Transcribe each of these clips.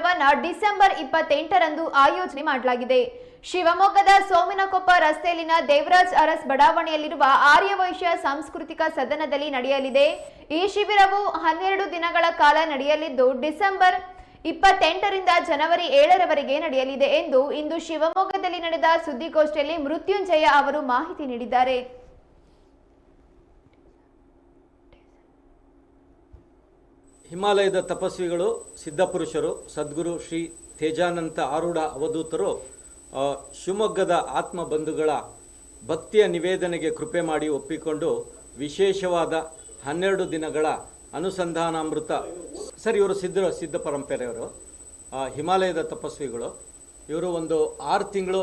ಶಿಬಿರವನ್ನ December ಇಪ್ಪತ್ತೆಂಟರಂದು ಆಯೋಜನೆ ಮಾಡಲಾಗಿದೆ. ಶಿವಮೊಗ್ಗದ ಸೋಮಿನಕೊಪ್ಪ ರಸ್ತೆಯಲ್ಲಿನ ದೇವರಾಜ್ ಅರಸ್ ಬಡಾವಣೆಯಲ್ಲಿರುವ ಆರ್ಯವೈಶ್ಯ ಸಾಂಸ್ಕೃತಿಕ ಸದನದಲ್ಲಿ ನಡೆಯಲಿದೆ. ಈ ಶಿಬಿರವು ಹನ್ನೆರಡು ದಿನಗಳ ಕಾಲ ನಡೆಯಲಿದ್ದು, ಡಿಸೆಂಬರ್ ಇಪ್ಪತ್ತೆಂಟರಿಂದ ಜನವರಿ ಏಳರವರೆಗೆ ನಡೆಯಲಿದೆ ಎಂದು ಇಂದು ಶಿವಮೊಗ್ಗದಲ್ಲಿ ನಡೆದ ಸುದ್ದಿಗೋಷ್ಠಿಯಲ್ಲಿ ಮೃತ್ಯುಂಜಯ ಅವರು ಮಾಹಿತಿ ನೀಡಿದ್ದಾರೆ. ಹಿಮಾಲಯದ ತಪಸ್ವಿಗಳು, ಸಿದ್ಧಪುರುಷರು, ಸದ್ಗುರು ಶ್ರೀ ತೇಜಾನಂತ ಆರೂಢ ಅವಧೂತರು ಶಿವಮೊಗ್ಗದ ಆತ್ಮ ಬಂಧುಗಳ ಭಕ್ತಿಯ ನಿವೇದನೆಗೆ ಕೃಪೆ ಮಾಡಿ ಒಪ್ಪಿಕೊಂಡು ವಿಶೇಷವಾದ ಹನ್ನೆರಡು ದಿನಗಳ ಅನುಸಂಧಾನಾಮೃತ. ಸರ್, ಇವರು ಸಿದ್ಧ ಸಿದ್ಧ ಪರಂಪರೆಯವರು ಹಿಮಾಲಯದ ತಪಸ್ವಿಗಳು. ಇವರು ಒಂದು ಆರು ತಿಂಗಳು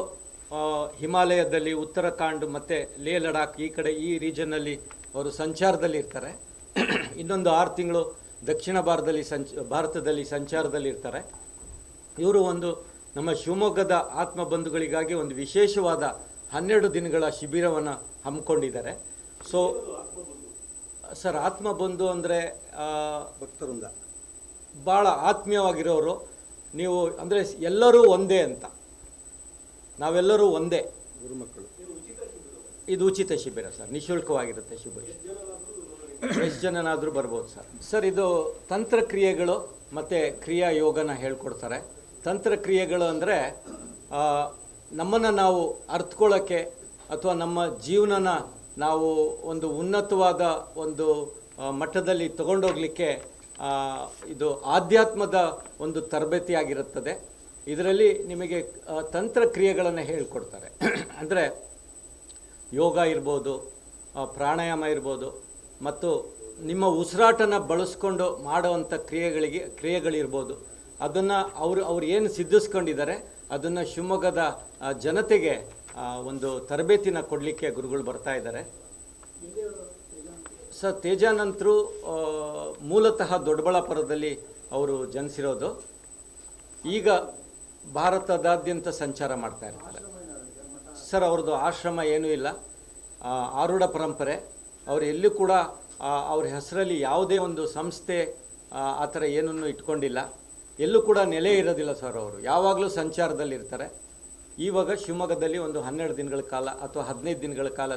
ಹಿಮಾಲಯದಲ್ಲಿ ಉತ್ತರಾಖಂಡ್ ಮತ್ತು ಲೇ ಲಡಾಖ್ ಈ ಕಡೆ ಈ ರೀಜನ್ನಲ್ಲಿ ಅವರು ಸಂಚಾರದಲ್ಲಿ ಇರ್ತಾರೆ ಇನ್ನೊಂದು ಆರು ತಿಂಗಳು ದಕ್ಷಿಣ ಭಾರತದಲ್ಲಿ ಸಂಚ ಭಾರತದಲ್ಲಿ ಸಂಚಾರದಲ್ಲಿ ಇರ್ತಾರೆ ಇವರು ಒಂದು ನಮ್ಮ ಶಿವಮೊಗ್ಗದ ಆತ್ಮ ಬಂಧುಗಳಿಗಾಗಿ ಒಂದು ವಿಶೇಷವಾದ ಹನ್ನೆರಡು ದಿನಗಳ ಶಿಬಿರವನ್ನು ಹಮ್ಮಿಕೊಂಡಿದ್ದಾರೆ. ಸೊ ಸರ್ ಆತ್ಮ ಬಂಧು ಅಂದರೆ ಭಕ್ತವೃಂದ. ಭಾಳ ಆತ್ಮೀಯವಾಗಿರೋರು. ನೀವು ಅಂದರೆ ಎಲ್ಲರೂ ಒಂದೇ ಅಂತ. ನಾವೆಲ್ಲರೂ ಒಂದೇ. ಗುರುಮಕ್ಕಳು. ಇದು ಉಚಿತ ಶಿಬಿರ ಸರ್. ನಿಶುಲ್ಕವಾಗಿರುತ್ತೆ ಶಿಬಿರ. ಎಷ್ಟು ಜನನಾದರೂ ಬರ್ಬೋದು ಸರ್. ಸರ್, ಇದು ತಂತ್ರಕ್ರಿಯೆಗಳು ಮತ್ತು ಕ್ರಿಯಾ ಯೋಗನ ಹೇಳ್ಕೊಡ್ತಾರೆ. ತಂತ್ರಕ್ರಿಯೆಗಳು ಅಂದರೆ ನಮ್ಮನ್ನು ನಾವು ಅರ್ಥಕೊಳ್ಳೋಕ್ಕೆ ಅಥವಾ ನಮ್ಮ ಜೀವನನ ನಾವು ಒಂದು ಉನ್ನತವಾದ ಒಂದು ಮಟ್ಟದಲ್ಲಿ ತಗೊಂಡೋಗ್ಲಿಕ್ಕೆ ಇದು ಆಧ್ಯಾತ್ಮದ ಒಂದು ತರಬೇತಿಯಾಗಿರುತ್ತದೆ. ಇದರಲ್ಲಿ ನಿಮಗೆ ತಂತ್ರಕ್ರಿಯೆಗಳನ್ನು ಹೇಳ್ಕೊಡ್ತಾರೆ. ಅಂದರೆ ಯೋಗ ಇರ್ಬೋದು ಪ್ರಾಣಾಯಾಮ ಇರ್ಬೋದು ಮತ್ತು ನಿಮ್ಮ ಉಸಿರಾಟನ ಬಳಸ್ಕೊಂಡು ಮಾಡುವಂಥ ಕ್ರಿಯೆಗಳಿಗೆ ಕ್ರಿಯೆಗಳಿರ್ಬೋದು. ಅದನ್ನು ಅವರು, ಅವ್ರು ಏನು ಸಿದ್ಧಿಸ್ಕೊಂಡಿದ್ದಾರೆ, ಅದನ್ನು ಶಿವಮೊಗ್ಗದ ಜನತೆಗೆ ಒಂದು ತರಬೇತಿನ ಕೊಡಲಿಕ್ಕೆ ಗುರುಗಳು ಬರ್ತಾ ಇದ್ದಾರೆ. ಸರ್, ತೇಜಾನಂತರು ಮೂಲತಃ ದೊಡ್ಡಬಳ್ಳಾಪುರದಲ್ಲಿ ಅವರು ಜನಿಸಿರೋದು. ಈಗ ಭಾರತದಾದ್ಯಂತ ಸಂಚಾರ ಮಾಡ್ತಾ ಇರ್ತಾರೆ. ಸರ್, ಅವ್ರದ್ದು ಆಶ್ರಮ ಏನೂ ಇಲ್ಲ. ಆರೂಢ ಪರಂಪರೆ. ಅವರು ಎಲ್ಲೂ ಕೂಡ ಅವ್ರ ಹೆಸರಲ್ಲಿ ಯಾವುದೇ ಒಂದು ಸಂಸ್ಥೆ ಆ ಥರ ಏನನ್ನು ಇಟ್ಕೊಂಡಿಲ್ಲ. ಎಲ್ಲೂ ಕೂಡ ನೆಲೆ ಇರೋದಿಲ್ಲ ಸರ್ ಅವರು. ಯಾವಾಗಲೂ ಸಂಚಾರದಲ್ಲಿರ್ತಾರೆ. ಇವಾಗ ಶಿವಮೊಗ್ಗದಲ್ಲಿ ಒಂದು ಹನ್ನೆರಡು ದಿನಗಳ ಕಾಲ ಅಥವಾ ಹದಿನೈದು ದಿನಗಳ ಕಾಲ